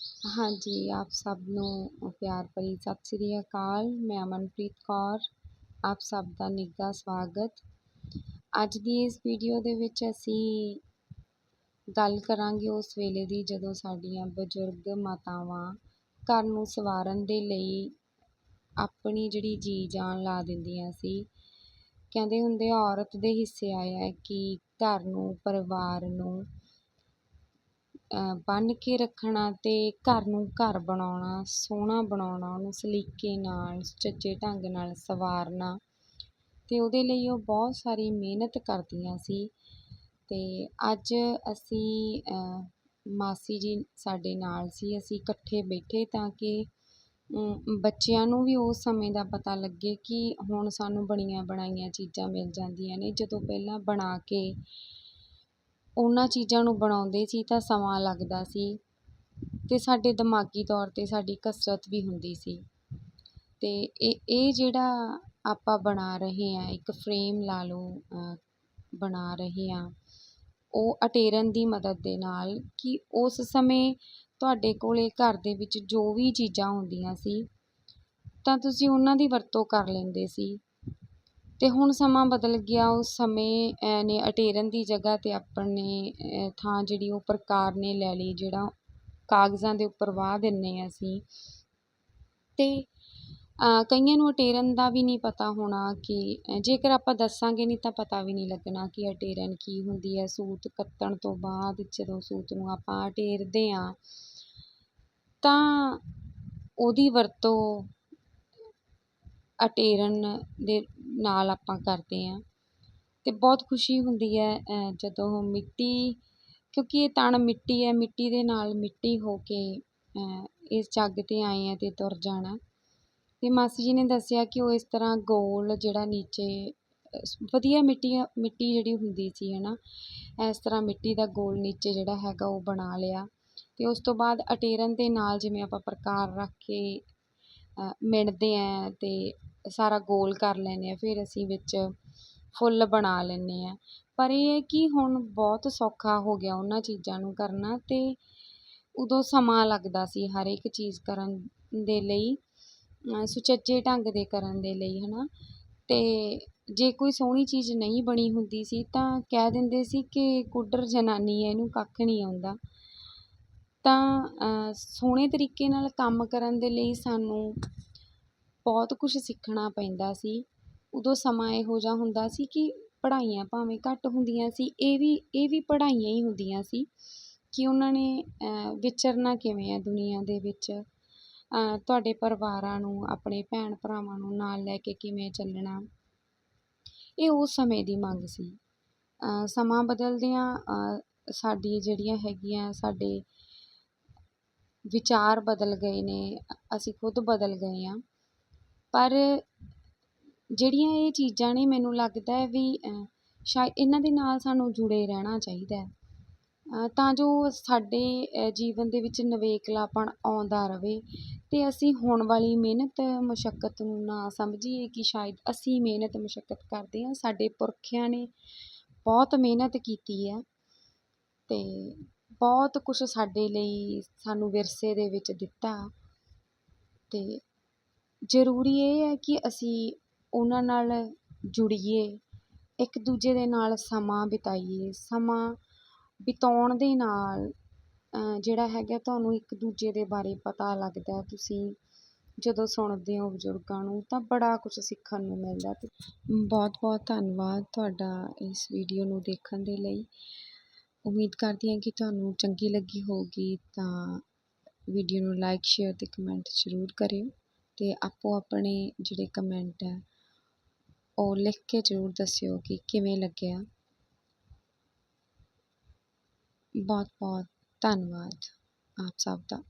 ਹਾਂਜੀ, ਆਪ ਸਭ ਨੂੰ ਪਿਆਰ ਭਰੀ ਸਤਿ ਸ੍ਰੀ ਅਕਾਲ। ਮੈਂ ਅਮਨਪ੍ਰੀਤ ਕੌਰ, ਆਪ ਸਭ ਦਾ ਨਿੱਘਾ ਸਵਾਗਤ। ਅੱਜ ਦੀ ਇਸ ਵੀਡੀਓ ਦੇ ਵਿੱਚ ਅਸੀਂ ਗੱਲ ਕਰਾਂਗੇ ਉਸ ਵੇਲੇ ਦੀ ਜਦੋਂ ਸਾਡੀਆਂ ਬਜ਼ੁਰਗ ਮਾਤਾਵਾਂ ਘਰ ਨੂੰ ਸਵਾਰਨ ਦੇ ਲਈ ਆਪਣੀ ਜਿਹੜੀ ਜੀ ਜਾਨ ਲਾ ਦਿੰਦੀਆਂ ਸੀ। ਕਹਿੰਦੇ ਹੁੰਦੇ ਔਰਤ ਦੇ ਹਿੱਸੇ ਆਇਆ ਕਿ ਘਰ ਨੂੰ, ਪਰਿਵਾਰ ਨੂੰ ਬੰਨ੍ਹ ਕੇ ਰੱਖਣਾ ਅਤੇ ਘਰ ਨੂੰ ਘਰ ਬਣਾਉਣਾ, ਸੋਹਣਾ ਬਣਾਉਣਾ, ਉਹਨੂੰ ਸਲੀਕੇ ਨਾਲ, ਸੁਚੱਜੇ ਢੰਗ ਨਾਲ ਸਵਾਰਨਾ ਅਤੇ ਉਹਦੇ ਲਈ ਉਹ ਬਹੁਤ ਸਾਰੀ ਮਿਹਨਤ ਕਰਦੀਆਂ ਸੀ। ਅਤੇ ਅੱਜ ਅਸੀਂ ਮਾਸੀ ਜੀ ਸਾਡੇ ਨਾਲ ਸੀ, ਅਸੀਂ ਇਕੱਠੇ ਬੈਠੇ ਤਾਂ ਕਿ ਬੱਚਿਆਂ ਨੂੰ ਵੀ ਉਸ ਸਮੇਂ ਦਾ ਪਤਾ ਲੱਗੇ ਕਿ ਹੁਣ ਸਾਨੂੰ ਬਣੀਆਂ ਬਣਾਈਆਂ ਚੀਜ਼ਾਂ ਮਿਲ ਜਾਂਦੀਆਂ ਨੇ। ਜਦੋਂ ਪਹਿਲਾਂ ਬਣਾ ਕੇ ਉਹਨਾਂ ਚੀਜ਼ਾਂ ਨੂੰ ਬਣਾਉਂਦੇ ਸੀ ਤਾਂ ਸਮਾਂ ਲੱਗਦਾ ਸੀ ਅਤੇ ਸਾਡੇ ਦਿਮਾਗੀ ਤੌਰ 'ਤੇ ਸਾਡੀ ਕਸਰਤ ਵੀ ਹੁੰਦੀ ਸੀ। ਅਤੇ ਇਹ ਇਹ ਜਿਹੜਾ ਆਪਾਂ ਬਣਾ ਰਹੇ ਹਾਂ, ਇੱਕ ਫਰੇਮ ਲਾ ਲਓ ਬਣਾ ਰਹੇ ਹਾਂ, ਉਹ ਅਟੇਰਨ ਦੀ ਮਦਦ ਦੇ ਨਾਲ ਕਿ ਉਸ ਸਮੇਂ ਤੁਹਾਡੇ ਕੋਲ ਘਰ ਦੇ ਵਿੱਚ ਜੋ ਵੀ ਚੀਜ਼ਾਂ ਹੁੰਦੀਆਂ ਸੀ, ਤਾਂ ਤੁਸੀਂ ਉਹਨਾਂ ਦੀ ਵਰਤੋਂ ਕਰ ਲੈਂਦੇ ਸੀ। ਅਤੇ ਹੁਣ ਸਮਾਂ ਬਦਲ ਗਿਆ, ਉਸ ਸਮੇਂ ਨੇ ਅਟੇਰਨ ਦੀ ਜਗ੍ਹਾ 'ਤੇ ਆਪਣੇ ਥਾਂ ਜਿਹੜੀ ਉਹ ਪ੍ਰਕਾਰ ਨੇ ਲੈ ਲਈ, ਜਿਹੜਾ ਕਾਗਜ਼ਾਂ ਦੇ ਉੱਪਰ ਵਾਹ ਦਿੰਦੇ ਅਸੀਂ। ਅਤੇ ਕਈਆਂ ਨੂੰ ਅਟੇਰਨ ਦਾ ਵੀ ਨਹੀਂ ਪਤਾ ਹੋਣਾ ਕਿ ਜੇਕਰ ਆਪਾਂ ਦੱਸਾਂਗੇ ਨਹੀਂ ਤਾਂ ਪਤਾ ਵੀ ਨਹੀਂ ਲੱਗਣਾ ਕਿ ਅਟੇਰਨ ਕੀ ਹੁੰਦੀ ਹੈ। ਸੂਤ ਕੱਤਣ ਤੋਂ ਬਾਅਦ ਜਦੋਂ ਸੂਤ ਨੂੰ ਆਪਾਂ ਅਟੇਰਦੇ ਹਾਂ, ਤਾਂ ਉਹਦੀ ਵਰਤੋਂ ਅਟੇਰਨ ਦੇ ਨਾਲ ਆਪਾਂ ਕਰਦੇ ਹਾਂ। ਅਤੇ ਬਹੁਤ ਖੁਸ਼ੀ ਹੁੰਦੀ ਹੈ ਜਦੋਂ ਮਿੱਟੀ, ਕਿਉਂਕਿ ਇਹ ਤਣ ਮਿੱਟੀ ਹੈ, ਮਿੱਟੀ ਦੇ ਨਾਲ ਮਿੱਟੀ ਹੋ ਕੇ ਇਸ ਜੱਗ 'ਤੇ ਆਏ ਆ ਅਤੇ ਤੁਰ ਜਾਣਾ। ਅਤੇ ਮਾਸੀ ਜੀ ਨੇ ਦੱਸਿਆ ਕਿ ਉਹ ਇਸ ਤਰ੍ਹਾਂ ਗੋਲ ਜਿਹੜਾ ਨੀਚੇ ਵਧੀਆ ਮਿੱਟੀ ਮਿੱਟੀ ਜਿਹੜੀ ਹੁੰਦੀ ਸੀ ਹੈ ਨਾ ਇਸ ਤਰ੍ਹਾਂ ਮਿੱਟੀ ਦਾ ਗੋਲ ਨੀਚੇ ਜਿਹੜਾ ਹੈਗਾ ਉਹ ਬਣਾ ਲਿਆ। ਅਤੇ ਉਸ ਤੋਂ ਬਾਅਦ ਅਟੇਰਨ ਦੇ ਨਾਲ ਜਿਵੇਂ ਆਪਾਂ ਪ੍ਰਕਾਰ ਰੱਖ ਕੇ ਮਿਣਦੇ ਹੈ ਅਤੇ ਸਾਰਾ ਗੋਲ ਕਰ ਲੈਂਦੇ ਹਾਂ, ਫਿਰ ਅਸੀਂ ਵਿੱਚ ਫੁੱਲ ਬਣਾ ਲੈਂਦੇ ਹਾਂ। ਪਰ ਇਹ ਹੈ ਕਿ ਹੁਣ ਬਹੁਤ ਸੌਖਾ ਹੋ ਗਿਆ ਉਹਨਾਂ ਚੀਜ਼ਾਂ ਨੂੰ ਕਰਨਾ ਅਤੇ ਉਦੋਂ ਸਮਾਂ ਲੱਗਦਾ ਸੀ ਹਰ ਇੱਕ ਚੀਜ਼ ਕਰਨ ਦੇ ਲਈ ਸੁਚੱਜੇ ਢੰਗ ਦੇ ਕਰਨ ਦੇ ਲਈ ਹੈ ਨਾ ਅਤੇ ਜੇ ਕੋਈ ਸੋਹਣੀ ਚੀਜ਼ ਨਹੀਂ ਬਣੀ ਹੁੰਦੀ ਸੀ ਤਾਂ ਕਹਿ ਦਿੰਦੇ ਸੀ ਕਿ ਕੁੱਡਰ ਜਨਾਨੀ ਹੈ, ਇਹਨੂੰ ਕੱਖ ਨਹੀਂ ਆਉਂਦਾ। ਤਾਂ ਸੋਹਣੇ ਤਰੀਕੇ ਨਾਲ ਕੰਮ ਕਰਨ ਦੇ ਲਈ ਸਾਨੂੰ ਬਹੁਤ ਕੁਛ ਸਿੱਖਣਾ ਪੈਂਦਾ ਸੀ। ਉਦੋਂ ਸਮਾਂ ਇਹੋ ਜਿਹਾ ਹੁੰਦਾ ਸੀ ਕਿ ਪੜ੍ਹਾਈਆਂ ਭਾਵੇਂ ਘੱਟ ਹੁੰਦੀਆਂ ਸੀ, ਇਹ ਵੀ ਇਹ ਵੀ ਪੜ੍ਹਾਈਆਂ ਹੀ ਹੁੰਦੀਆਂ ਸੀ ਕਿ ਉਹਨਾਂ ਨੇ ਵਿਚਰਨਾ ਕਿਵੇਂ ਹੈ ਦੁਨੀਆ ਦੇ ਵਿੱਚ। ਤੁਹਾਡੇ ਪਰਿਵਾਰਾਂ ਨੂੰ, ਆਪਣੇ ਭੈਣ ਭਰਾਵਾਂ ਨੂੰ ਨਾਲ ਲੈ ਕੇ ਕਿਵੇਂ ਚੱਲਣਾ। ਇਹ ਉਸ ਸਮੇਂ ਦੀ ਮੰਗ ਸੀ। ਸਮਾਂ ਬਦਲਦਿਆਂ ਸਾਡੀ ਜਿਹੜੀਆਂ ਹੈਗੀਆਂ, ਸਾਡੇ ਵਿਚਾਰ ਬਦਲ ਗਏ ਨੇ, ਅਸੀਂ ਖੁਦ ਬਦਲ ਗਏ ਹਾਂ। ਪਰ ਜਿਹੜੀਆਂ ਇਹ ਚੀਜ਼ਾਂ ਨੇ ਮੈਨੂੰ ਲੱਗਦਾ ਹੈ ਵੀ ਸ਼ਾਇਦ ਇਹਨਾਂ ਦੇ ਨਾਲ ਸਾਨੂੰ ਜੁੜੇ ਰਹਿਣਾ ਚਾਹੀਦਾ ਤਾਂ ਜੋ ਸਾਡੇ ਜੀਵਨ ਦੇ ਵਿੱਚ ਨਿਵੇਕਲਾਪਣ ਆਉਂਦਾ ਰਹੇ ਅਤੇ ਅਸੀਂ ਹੁਣ ਵਾਲੀ ਮਿਹਨਤ, ਮੁਸ਼ੱਕਤ ਨੂੰ ਨਾ ਸਮਝੀਏ ਕਿ ਸ਼ਾਇਦ ਅਸੀਂ ਮਿਹਨਤ, ਮੁਸ਼ੱਕਤ ਕਰਦੇ ਹਾਂ। ਸਾਡੇ ਪੁਰਖਿਆਂ ਨੇ ਬਹੁਤ ਮਿਹਨਤ ਕੀਤੀ ਹੈ ਅਤੇ ਬਹੁਤ ਕੁਛ ਸਾਡੇ ਲਈ ਸਾਨੂੰ ਵਿਰਸੇ ਦੇ ਵਿੱਚ ਦਿੱਤਾ ਅਤੇ ਜ਼ਰੂਰੀ ਇਹ ਹੈ ਕਿ ਅਸੀਂ ਉਹਨਾਂ ਨਾਲ ਜੁੜੀਏ, ਇੱਕ ਦੂਜੇ ਦੇ ਨਾਲ ਸਮਾਂ ਬਿਤਾਈਏ। ਸਮਾਂ ਬਿਤਾਉਣ ਦੇ ਨਾਲ ਜਿਹੜਾ ਹੈਗਾ ਤੁਹਾਨੂੰ ਇੱਕ ਦੂਜੇ ਦੇ ਬਾਰੇ ਪਤਾ ਲੱਗਦਾ ਤੁਸੀਂ ਜਦੋਂ ਸੁਣਦੇ ਹੋ ਬਜ਼ੁਰਗਾਂ ਨੂੰ ਤਾਂ ਬੜਾ ਕੁਛ ਸਿੱਖਣ ਨੂੰ ਮਿਲਦਾ ਅਤੇ ਬਹੁਤ ਬਹੁਤ ਧੰਨਵਾਦ ਤੁਹਾਡਾ ਇਸ ਵੀਡੀਓ ਨੂੰ ਦੇਖਣ ਦੇ ਲਈ। ਉਮੀਦ ਕਰਦੀ ਹਾਂ ਕਿ ਤੁਹਾਨੂੰ ਚੰਗੀ ਲੱਗੀ ਹੋਊਗੀ ਤਾਂ ਵੀਡੀਓ ਨੂੰ ਲਾਈਕ ਸ਼ੇਅਰ ਅਤੇ ਕਮੈਂਟ ਜ਼ਰੂਰ ਕਰਿਓ। ਅਤੇ ਆਪੋ ਆਪਣੇ ਜਿਹੜੇ ਕਮੈਂਟ ਹੈ, ਉਹ ਲਿਖ ਕੇ ਜ਼ਰੂਰ ਦੱਸਿਓ ਕਿ ਕਿਵੇਂ ਲੱਗਿਆ। ਬਹੁਤ ਬਹੁਤ ਧੰਨਵਾਦ ਆਪ ਸਭ ਦਾ।